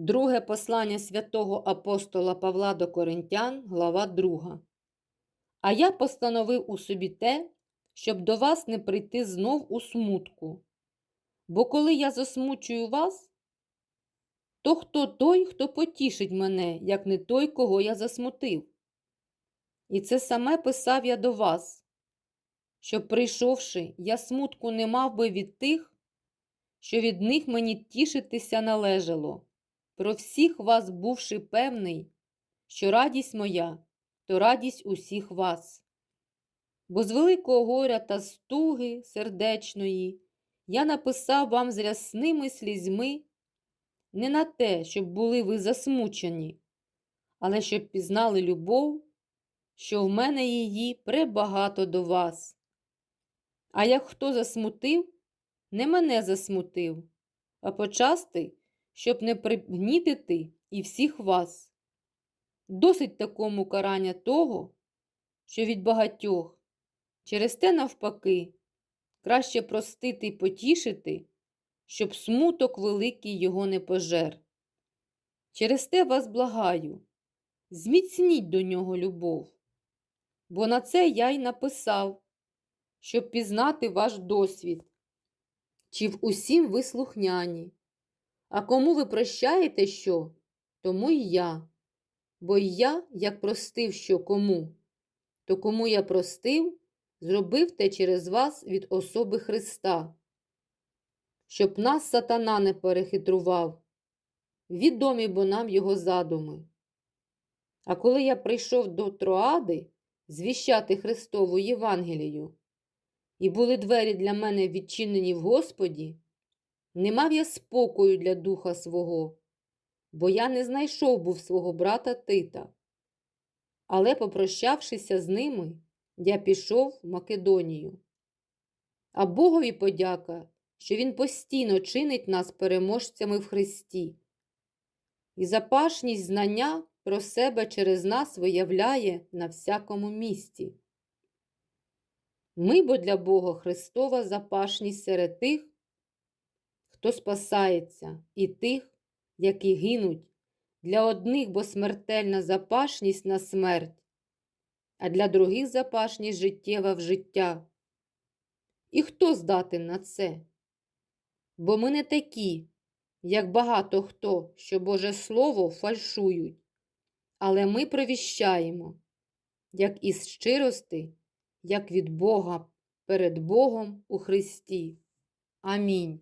Друге послання святого апостола Павла до Коринтян, глава 2. А я постановив у собі те, щоб до вас не прийти знов у смутку. Бо коли я засмучую вас, то хто той, хто потішить мене, як не той, кого я засмутив? І це саме писав я до вас, щоб, прийшовши, я смутку не мав би від тих, що від них мені тішитися належало, про всіх вас бувши певний, що радість моя, то радість усіх вас. Бо з великого горя та стуги сердечної я написав вам з рясними слізьми не на те, щоб були ви засмучені, але щоб пізнали любов, що в мене її пребагато до вас. А як хто засмутив, не мене засмутив, а почасти, щоб не пригнітити і всіх вас. Досить такому карання того, що від багатьох, через те, навпаки, краще простити й потішити, щоб смуток великий його не пожер. Через те вас благаю, зміцніть до нього любов, бо на це я й написав, щоб пізнати ваш досвід, чи в усім ви слухняні. А кому ви прощаєте що, тому й я. Бо я, як простив що кому, то кому я простив, зробив те через вас від особи Христа, щоб нас сатана не перехитрував, відомі бо нам його задуми. А коли я прийшов до Троади звіщати Христову Євангелію, і були двері для мене відчинені в Господі, не мав я спокою для духа свого, бо я не знайшов був свого брата Тита. Але, попрощавшися з ними, я пішов в Македонію. А Богові подяка, що Він постійно чинить нас переможцями в Христі. І запашність знання про себе через нас виявляє на всякому місці. Ми бо для Бога Христова запашність серед тих, хто спасається, і тих, які гинуть, для одних бо смертельна запашність на смерть, а для других запашність життєва в життя. І хто здатен на це? Бо ми не такі, як багато хто, що Боже Слово фальшують, але ми провіщаємо, як із щирости, як від Бога перед Богом у Христі. Амінь.